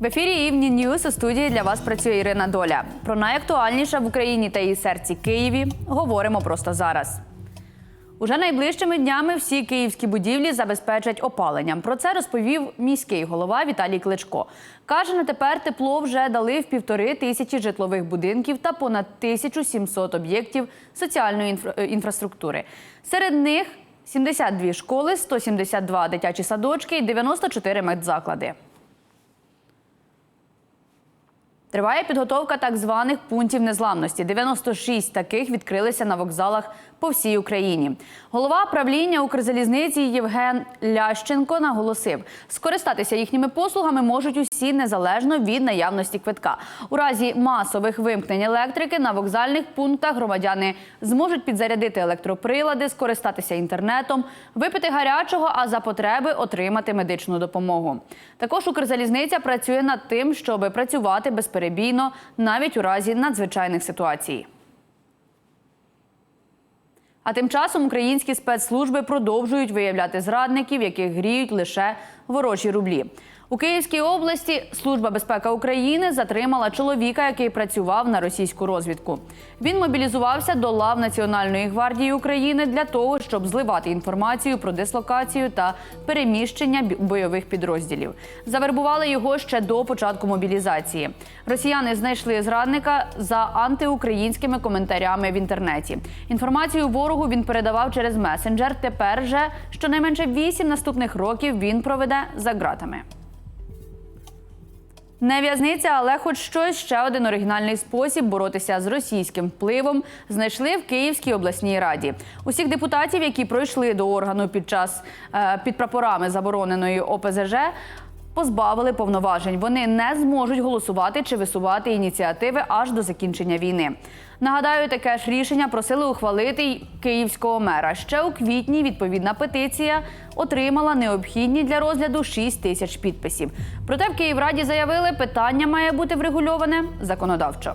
В ефірі Івні Ньюс у студії для вас працює Ірина Доля. Про найактуальніше в Україні та її серці Києві говоримо просто зараз. Уже найближчими днями всі київські будівлі забезпечать опаленням. Про це розповів міський голова Віталій Кличко. Каже, на тепер тепло вже дали в півтори тисячі житлових будинків та понад 1700 об'єктів соціальної інфра- е, інфраструктури. Серед них 72 школи, 172 дитячі садочки і 94 медзаклади. Триває підготовка так званих пунктів незламності. 96 таких відкрилися на вокзалах по всій Україні. Голова правління Укрзалізниці Євген Лященко наголосив, скористатися їхніми послугами можуть усі незалежно від наявності квитка. У разі масових вимкнень електрики на вокзальних пунктах громадяни зможуть підзарядити електроприлади, скористатися інтернетом, випити гарячого, а за потреби отримати медичну допомогу. Також Укрзалізниця працює над тим, щоб працювати безперебійно навіть у разі надзвичайних ситуацій. А тим часом українські спецслужби продовжують виявляти зрадників, яких гріють лише ворожі рублі. У Київській області Служба безпеки України затримала чоловіка, який працював на російську розвідку. Він мобілізувався до лав Національної гвардії України для того, щоб зливати інформацію про дислокацію та переміщення бойових підрозділів. Завербували його ще до початку мобілізації. Росіяни знайшли зрадника за антиукраїнськими коментарями в інтернеті. Інформацію ворогу він передавав через месенджер. Тепер же щонайменше вісім наступних років він проведе за ґратами. Не в'язниця, але хоч щось ще один оригінальний спосіб боротися з російським впливом знайшли в Київській обласній раді. Усіх депутатів, які пройшли до органу під час е, під прапорами забороненої ОПЗЖ, позбавили повноважень. Вони не зможуть голосувати чи висувати ініціативи аж до закінчення війни. Нагадаю, таке ж рішення просили ухвалити й київського мера. Ще у квітні відповідна петиція отримала необхідні для розгляду 6 тисяч підписів. Проте в Київраді заявили, питання має бути врегульоване законодавчо.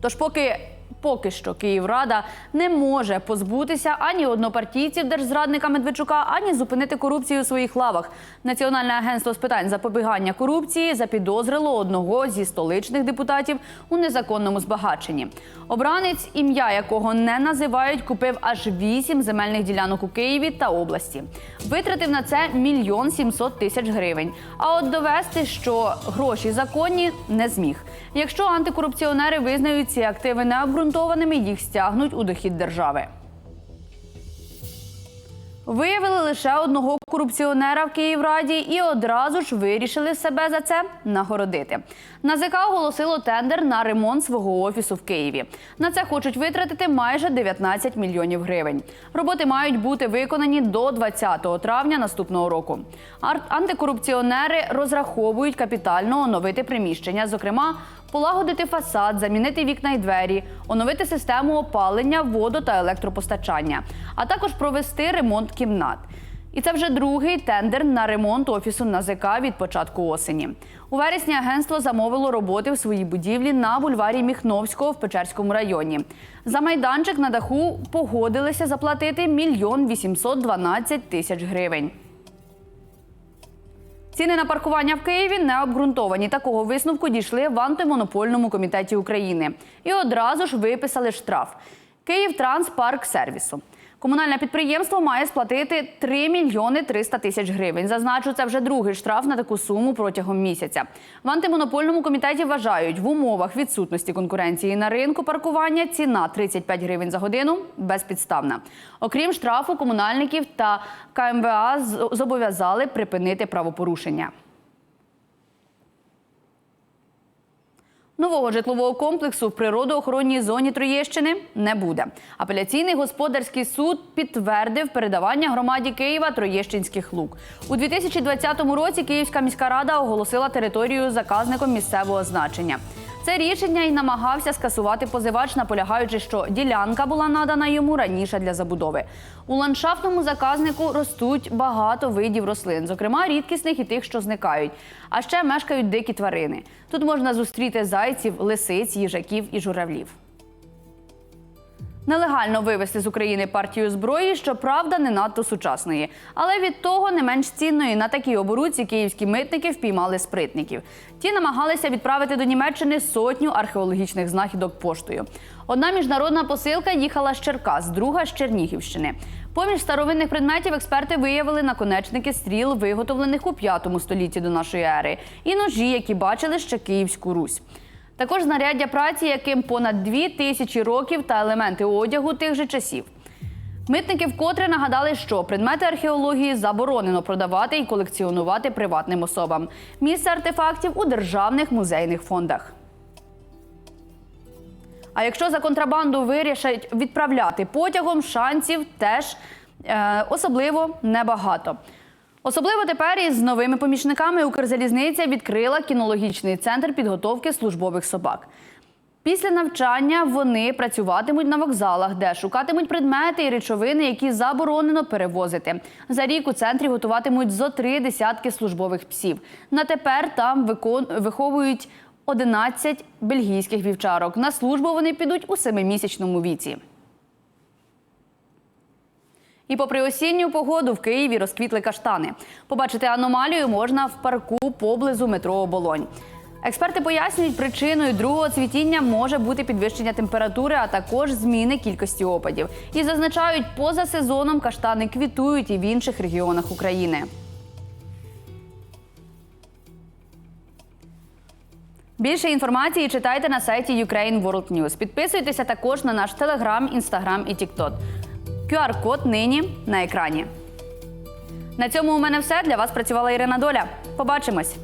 Тож, поки поки що Київрада не може позбутися ані однопартійців держзрадника Медведчука, ані зупинити корупцію у своїх лавах. Національне агентство з питань запобігання корупції запідозрило одного зі столичних депутатів у незаконному збагаченні. Обранець, ім'я якого не називають, купив аж вісім земельних ділянок у Києві та області. Витратив на це мільйон сімсот тисяч гривень. А от довести, що гроші законні, не зміг. Якщо антикорупціонери визнають ці активи необґрунтованими, їх стягнуть у дохід держави. Виявили лише одного корупціонера в Київраді і одразу ж вирішили себе за це нагородити. НАЗК оголосило тендер на ремонт свого офісу в Києві. На це хочуть витратити майже 19 мільйонів гривень. Роботи мають бути виконані до 20 травня наступного року. Антикорупціонери розраховують капітально оновити приміщення, зокрема, полагодити фасад, замінити вікна й двері, оновити систему опалення, воду та електропостачання, а також провести ремонт кімнат. І це вже другий тендер на ремонт офісу НАЗК від початку осені. У вересні агентство замовило роботи в своїй будівлі на бульварі Міхновського в Печерському районі. За майданчик на даху погодилися заплатити мільйон 812 тисяч гривень. Ціни на паркування в Києві не обґрунтовані. Такого висновку дійшли в антимонопольному комітеті України і одразу ж виписали штраф. Київ Транс Парк сервісу. Комунальне підприємство має сплатити 3 мільйони 300 тисяч гривень. Зазначу, це вже другий штраф на таку суму протягом місяця. В антимонопольному комітеті вважають, в умовах відсутності конкуренції на ринку паркування ціна 35 гривень за годину безпідставна. Окрім штрафу, комунальників та КМВА зобов'язали припинити правопорушення. Нового житлового комплексу в природоохоронній зоні Троєщини не буде. Апеляційний господарський суд підтвердив передавання громаді Києва Троєщинських лук. У 2020 році Київська міська рада оголосила територію заказником місцевого значення. Це рішення й намагався скасувати позивач, наполягаючи, що ділянка була надана йому раніше для забудови. У ландшафтному заказнику ростуть багато видів рослин, зокрема рідкісних і тих, що зникають. А ще мешкають дикі тварини. Тут можна зустріти зайців, лисиць, їжаків і журавлів. Нелегально вивезти з України партію зброї, щоправда, не надто сучасної, але від того не менш цінної на такій оборудці київські митники впіймали спритників. Ті намагалися відправити до Німеччини сотню археологічних знахідок поштою. Одна міжнародна посилка їхала з Черкас, друга з Чернігівщини. Поміж старовинних предметів експерти виявили наконечники стріл, виготовлених у 5 столітті до нашої ери, і ножі, які бачили ще Київську Русь. Також знаряддя праці, яким понад дві тисячі років та елементи одягу тих же часів. Митники вкотре нагадали, що предмети археології заборонено продавати і колекціонувати приватним особам. Місце артефактів у державних музейних фондах. А якщо за контрабанду вирішать відправляти потягом, шансів теж е, особливо небагато. Особливо тепер із новими помічниками Укрзалізниця відкрила кінологічний центр підготовки службових собак. Після навчання вони працюватимуть на вокзалах, де шукатимуть предмети і речовини, які заборонено перевозити. За рік у центрі готуватимуть зо три десятки службових псів. На тепер там виховують 11 бельгійських вівчарок. На службу вони підуть у семимісячному віці. І попри осінню погоду в Києві розквітли каштани. Побачити аномалію можна в парку поблизу метро Оболонь. Експерти пояснюють, причиною другого цвітіння може бути підвищення температури, а також зміни кількості опадів. І зазначають, поза сезоном каштани квітують і в інших регіонах України. Більше інформації читайте на сайті Ukraine World News. Підписуйтеся також на наш телеграм, інстаграм і тікток. QR-код нині на екрані. На цьому у мене все. Для вас працювала Ірина Доля. Побачимось!